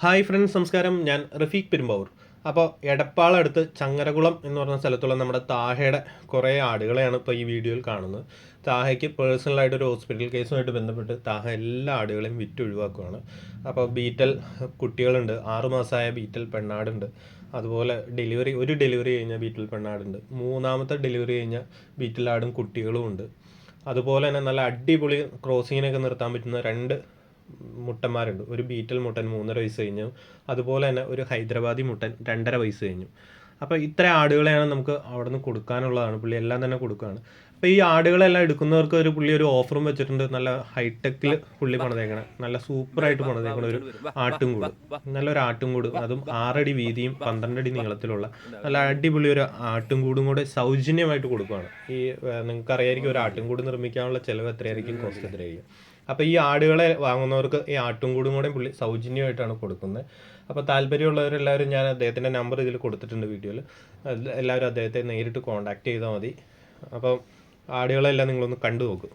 Hi friends നമസ്കാരം. ഞാൻ റഫീഖ് പെരുമ്പാവൂർ. അപ്പോൾ എടപ്പാളടുത്ത് ചങ്ങരകുളം എന്ന് പറഞ്ഞ സ്ഥലത്തുള്ള നമ്മുടെ താഹയുടെ കുറേ ആടുകളെയാണ് ഇപ്പോൾ ഈ വീഡിയോയിൽ കാണുന്നത്. താഹയ്ക്ക് പേഴ്സണലായിട്ട് ഒരു ഹോസ്പിറ്റൽ കേസുമായിട്ട് ബന്ധപ്പെട്ട് താഹ എല്ലാ ആടുകളെയും വിറ്റ് ഒഴിവാക്കുകയാണ് അപ്പോൾ ബീറ്റൽ കുട്ടികളുണ്ട്. ആറുമാസമായ ബീറ്റൽ പെണ്ണാടുണ്ട്. അതുപോലെ ഡെലിവറി ഒരു ഡെലിവറി കഴിഞ്ഞാൽ ബീറ്റൽ പെണ്ണാടുണ്ട്. മൂന്നാമത്തെ ഡെലിവറി കഴിഞ്ഞാൽ ബീറ്റൽ ആടും കുട്ടികളും ഉണ്ട് അതുപോലെ തന്നെ നല്ല അടിപൊളി ക്രോസിങ്ങിനൊക്കെ നിർത്താൻ പറ്റുന്ന രണ്ട് മുട്ടന്മാരുണ്ട്. ഒരു ബീറ്റൽ മുട്ടൻ മൂന്നര വയസ്സ് കഴിഞ്ഞു. അതുപോലെ തന്നെ ഒരു ഹൈദരാബാദി മുട്ടൻ രണ്ടര വയസ്സ് കഴിഞ്ഞു. അപ്പോൾ ഇത്ര ആടുകളെയാണ് നമുക്ക് അവിടെ നിന്ന് കൊടുക്കാനുള്ളതാണ്. പുള്ളി എല്ലാം തന്നെ കൊടുക്കുകയാണ്. അപ്പോൾ ഈ ആടുകളെല്ലാം എടുക്കുന്നവർക്ക് ഒരു പുള്ളി ഒരു ഓഫറും വെച്ചിട്ടുണ്ട്. നല്ല ഹൈടെക്കിൽ പുള്ളി പണിതേക്കണ. നല്ല സൂപ്പറായിട്ട് പണിതേക്കണ ഒരു ആട്ടുംകൂട്. നല്ലൊരു ആട്ടുംകൂട്. അതും ആറടി വീതിയും പന്ത്രണ്ടടി നീളത്തിലുള്ള നല്ല അടിപൊളി. ഒരു ആട്ടുംകൂടും കൂടെ സൗജന്യമായിട്ട് കൊടുക്കുകയാണ്. ഈ നിങ്ങൾക്കറിയായിരിക്കും ഒരു ആട്ടുംകൂട് നിർമ്മിക്കാനുള്ള ചിലവ് എത്രയായിരിക്കും? കോസ്റ്റ് എത്രയായിരിക്കും? അപ്പോൾ ഈ ആടുകളെ വാങ്ങുന്നവർക്ക് ഈ ആട്ടും കൂടും കൂടെ പുള്ളി സൗജന്യമായിട്ടാണ് കൊടുക്കുന്നത്. അപ്പോൾ താല്പര്യമുള്ളവരെല്ലാവരും ഞാൻ അദ്ദേഹത്തിന്റെ നമ്പർ ഇതിൽ കൊടുത്തിട്ടുണ്ട് വീഡിയോയിൽ. എല്ലാവരും അദ്ദേഹത്തെ നേരിട്ട് കോൺടാക്ട് ചെയ്താൽ മതി. അപ്പം ആടുകളെല്ലാം നിങ്ങളൊന്ന് കണ്ടു നോക്കൂ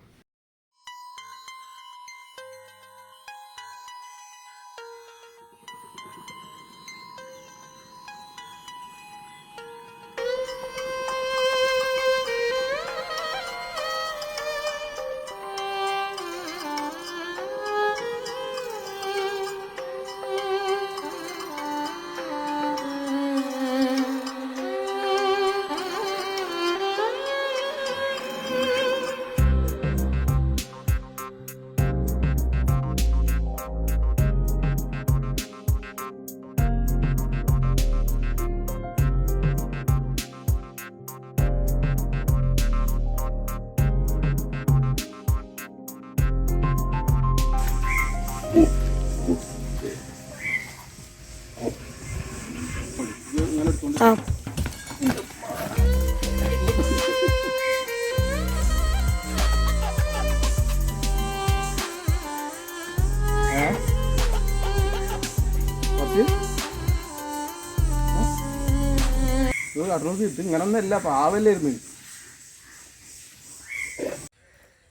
കടന്നോട് ഇത് ഇങ്ങനൊന്നല്ല പാവല്ലായിരുന്നു.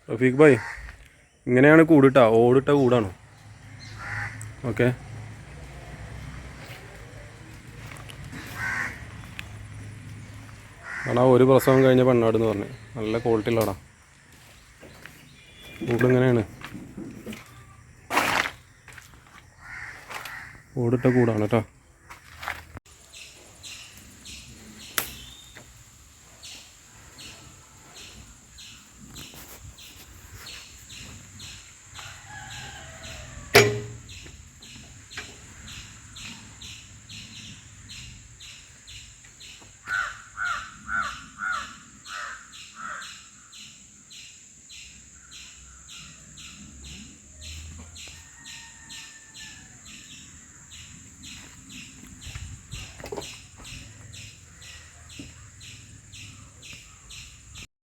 റഫീഖ് ഭായ് ഇങ്ങനെയാണ് കൂടിട്ടാ ഓടിട്ട കൂടാണ്? ഓക്കെ. ആടാ ഒരു പ്രസവം കഴിഞ്ഞ പെണ്ണാടെന്ന് പറഞ്ഞു. നല്ല ക്വാളിറ്റി ഉള്ളടാ. കൂടിങ്ങനെയാണ് ഓടിട്ട കൂടാണ് കേട്ടോ.